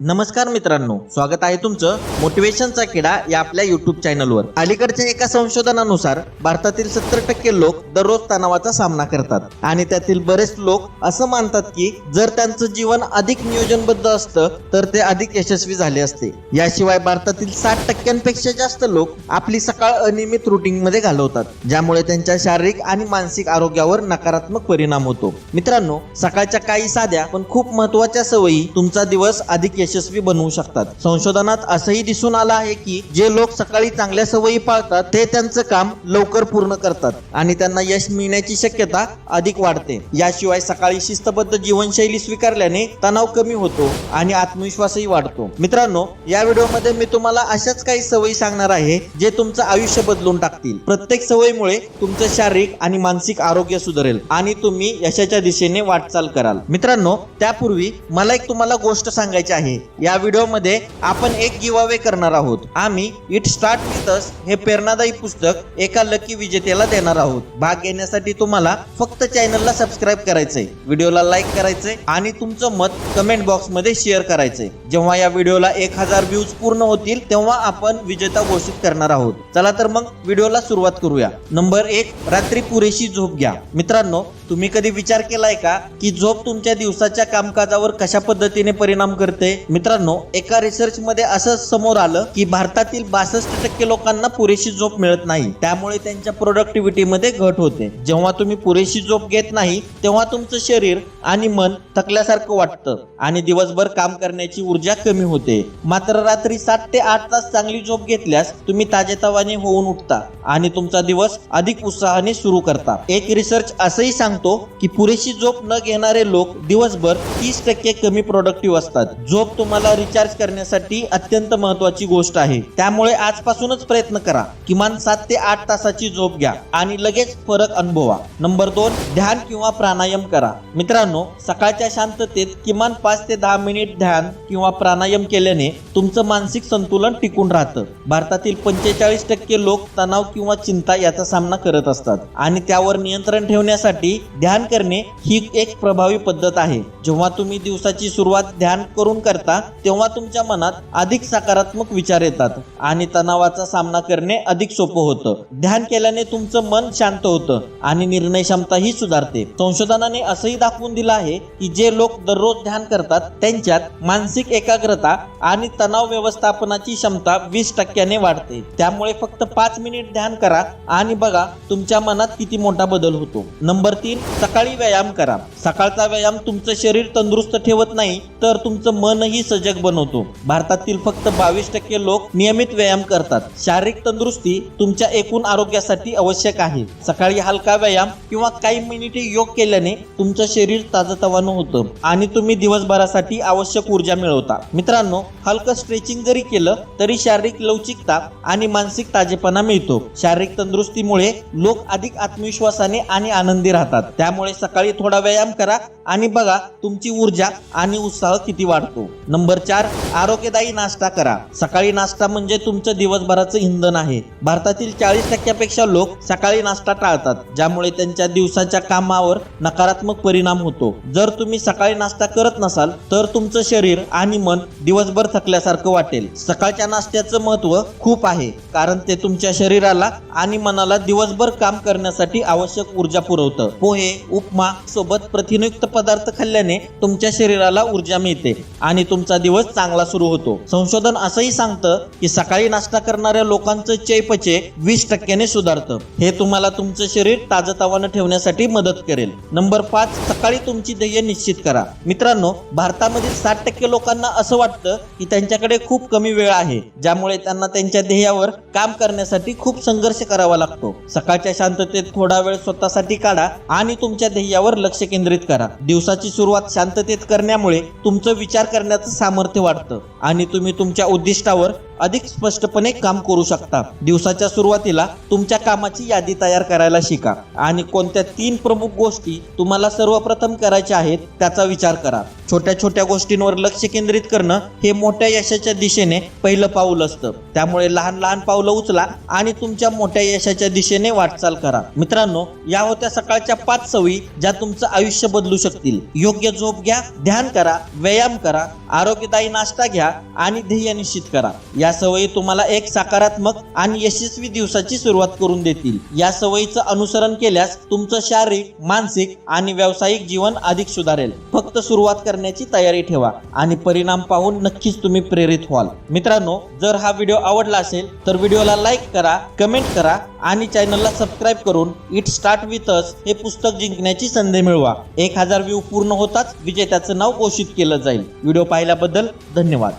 नमस्कार मित्रांनो स्वागत आहे तुमचं मोटिवेशनचा किडा या आपल्या युट्यूब चॅनलवर अलीकडच्या एका संशोधनानुसार भारतातील सत्तर टक्के लोक दररोज तणावाचा सामना करतात आणि त्यातील बरेच लोक असं मानतात की जर त्यांचं जीवन अधिक नियोजनबद्ध असतं तर ते अधिक यशस्वी झाले असते. याशिवाय भारतातील साठ टक्क्यांपेक्षा जास्त लोक आपली सकाळ अनियमित रुटीन मध्ये घालवतात ज्यामुळे त्यांच्या शारीरिक आणि मानसिक आरोग्यावर नकारात्मक परिणाम होतो. मित्रांनो सकाळच्या काही साध्या पण खूप महत्त्वाच्या सवयी तुमचा दिवस अधिक यशस्वी बनवू शकतात. संशोधनात असंही दिसून आलं आहे की जे लोक सकाळी चांगल्या सवयी पाळतात ते त्यांचं काम लवकर पूर्ण करतात आणि त्यांना यश मिळण्याची शक्यता अधिक वाढते. याशिवाय सकाळी शिस्तबद्ध जीवनशैली स्वीकारल्याने तणाव कमी होतो आणि आत्मविश्वासही वाढतो. मित्रांनो या व्हिडिओमध्ये मी तुम्हाला अशाच काही सवयी सांगणार आहे जे तुमचं आयुष्य बदलून टाकतील. प्रत्येक सवयीमुळे तुमचं शारीरिक आणि मानसिक आरोग्य सुधारेल आणि तुम्ही यशाच्या दिशेने वाटचाल कराल. मित्रांनो त्यापूर्वी मला एक तुम्हाला गोष्ट सांगायची आहे. या व्हिडिओमध्ये आपण एक गिवावे करणार आहोत. आम्ही इट स्टार्ट विथ अस हे प्रेरणादायी पुस्तक एका लकी विजेत्याला देणार आहोत. भाग घेण्यासाठी तुम्हाला फक्त चॅनलला सबस्क्राईब करायचंय. व्हिडिओला लाईक करायचंय आणि तुमचं मत कमेंट बॉक्समध्ये शेअर करायचंय. जेव्हा या व्हिडिओला एक हजार व्ह्यूज पूर्ण होतील तेव्हा आपण विजेता घोषित करणार आहोत. चला तर मग व्हिडिओला सुरुवात करूया. नंबर एक रात्री पुरेशी झोप घ्या. मित्रांनो तुम्ही कधी विचार केलाय का की झोप तुमच्या दिवसाच्या कामकाजावर कशा पद्धतीने परिणाम करते? मित्रांनो एका रिसर्च मध्ये असं समोर आलं की भारतातील बासष्ट टक्के लोकांना पुरेशी झोप मिळत नाही. त्यामुळे त्यांच्या प्रोडक्टिव्हिटी मध्ये घट होते. जेव्हा तुम्ही पुरेशी झोप घेत नाही तेव्हा तुमचं शरीर आणि मन थकल्यासारखं वाटतं आणि दिवसभर काम करण्याची ऊर्जा कमी होते. मात्र रात्री सात ते आठ तास चांगली झोप घेतल्यास तुम्ही ताजेतवाने होऊन उठता आणि तुमचा दिवस अधिक उत्साहाने सुरू करता. एक रिसर्च असंही सांगतो की पुरेशी झोप न घेणारे लोक दिवसभर तीस टक्के कमी प्रोडक्टिव्ह असतात. झोप तुम्हाला रिचार्ज करण्यासाठी अत्यंत महत्वाची गोष्ट आहे. त्यामुळे आजपासूनच प्रयत्न करा. किमान सात ते आठ तासाची झोप घ्या आणि लगेच फरक अनुभवा. नंबर दोन ध्यान किंवा प्राणायाम करा. मित्रांनो सकाळच्या शांततेत किमान पाच ते दहा मिनिट ध्यान किंवा प्राणायाम केल्याने तुमचं मानसिक संतुलन टिकून राहतं. भारतातील पंचेचाळीस टक्के लोक तणाव किंवा चिंता याचा सामना करत असतात आणि त्यावर नियंत्रण ठेवण्यासाठी ध्यान करणे ही एक प्रभावी पद्धत आहे. जेव्हा तुम्ही दिवसाची सुरुवात ध्यान करून करता तेव्हा तुमच्या मनात अधिक सकारात्मक विचार येतात आणि तणावाचा सामना करणे अधिक सोपं होतं. ध्यान केल्याने तुमचं मन शांत होतं आणि निर्णय क्षमताही सुधारते. संशोधनाने असंही दाखवून दिलं आहे की जे लोक दररोज ध्यान करतात त्यांच्यात मानसिक एकाग्रता आणि तणाव व्यवस्थापनाची क्षमता वीस टक्क्याने वाढते. त्यामुळे फक्त पाच मिनिट ध्यान करा आणि बघा तुमच्या मनात किती मोठा बदल होतो. नंबर तीन तीन सकाळी व्यायाम करा. सकाळचा व्यायाम तुमचं शरीर तंदुरुस्त ठेवत नाही तर तुमचं मनही सजग बनवतो. भारतातील फक्त बावीस टक्के लोक नियमित व्यायाम करतात. शारीरिक तंदुरुस्ती तुमच्या एकूण आरोग्यासाठी आवश्यक आहे. सकाळी हलका व्यायाम किंवा काही मिनिटे योग केल्याने तुमचं शरीर ताजतवानं होतं आणि तुम्ही दिवसभरासाठी आवश्यक ऊर्जा मिळवता. मित्रांनो हलकं स्ट्रेचिंग जरी केलं तरी शारीरिक लवचिकता आणि मानसिक ताजेपणा मिळतो. शारीरिक तंदुरुस्तीमुळे लोक अधिक आत्मविश्वासाने आणि आनंदी राहतात. त्यामुळे सकाळी थोडा व्यायाम करा. आणि बघा तुमची ऊर्जा आणि उत्साह किती वाढतो. नंबर चार आरोग्यदायी नाश्ता करा. सकाळी नाश्ता म्हणजे तुमचं दिवसभराचं इंधन आहे. भारतातील चाळीस टक्क्यापेक्षा लोक सकाळी नाश्ता टाळतात ज्यामुळे त्यांच्या दिवसाच्या कामावर नकारात्मक परिणाम होतो. जर तुम्ही सकाळी नाश्ता करत नसाल तर तुमचं शरीर आणि मन दिवसभर थकल्यासारखं वाटेल. सकाळच्या नाश्त्याचं महत्त्व खूप आहे कारण ते तुमच्या शरीराला आणि मनाला दिवसभर काम करण्यासाठी आवश्यक ऊर्जा पुरवतं. पोहे उपमा सोबत प्रथिनयुक्त पदार्थ खाल्ल्याने तुमच्या शरीराला ऊर्जा मिळते आणि तुमचा दिवस चांगला सुरू होतो. संशोधन असंही सांगतं की सकाळी नाश्ता करणाऱ्या लोकांचं चैपचे वीस टक्क्याने सुधारतं. हे तुम्हाला तुमचं शरीर ताजतवानं ठेवण्यासाठी मदत करेल. नंबर पाच सकाळी तुमची ध्येय निश्चित करा. मित्रांनो भारतामधील साठ टक्के लोकांना असं वाटतं की त्यांच्याकडे खूप कमी वेळ आहे ज्यामुळे त्यांना त्यांच्या ध्येयावर काम करण्यासाठी खूप संघर्ष करावा लागतो. सकाळच्या शांततेत थोडा वेळ स्वतःसाठी काढा आणि तुमच्या ध्येयावर लक्ष केंद्रित करा. दिवसाची सुरुवात शांततेत करण्यामुळे तुमचं विचार करण्याचं सामर्थ्य वाढतं. आणि तुम्ही तुमच्या उद्दिष्टावर अधिक स्पष्टपणे काम करू शकता. दिवसाच्या सुरुवातीला तुमच्या कामाची यादी तयार करायला शिका. आणि कोणत्या तीन प्रमुख गोष्टी तुम्हाला सर्वप्रथम करायच्या आहेत त्याचा विचार करा. छोट्या छोट्या गोष्टींवर लक्ष केंद्रित करणं हे मोठ्या यशाच्या दिशेने पहिलं पाऊल असतं. त्यामुळे लहान लहान पावलं उचला आणि तुमच्या मोठ्या यशाच्या दिशेने वाटचाल करा. मित्रांनो या होत्या सकाळच्या पाच सवयी ज्या तुमचं आयुष्य बदलू शकतील. योग्य झोप घ्या ध्यान करा व्यायाम करा आरोग्यदायी नाश्ता घ्या आणि ध्येय निश्चित करा. या सवयी तुम्हाला एक सकारात्मक आणि यशस्वी दिवसाची सुरुवात करून देतील. या सवयीचं अनुसरण केल्यास तुमचं शारीरिक मानसिक आणि व्यावसायिक जीवन अधिक सुधारेल. फक्त सुरुवात करण्याची तयारी ठेवा आणि परिणाम पाहून नक्कीच तुम्ही प्रेरित व्हाल. मित्रांनो जर हा व्हिडिओ आवडला असेल तर व्हिडिओला लाईक करा कमेंट करा आणि चॅनलला सबस्क्राईब करून इट स्टार्ट विथ अस हे पुस्तक जिंकण्याची संधी मिळवा. एक हजार व्ह्यू पूर्ण होताच विजेत्याचं नाव घोषित केलं जाईल. व्हिडिओ पाहिल्याबद्दल धन्यवाद.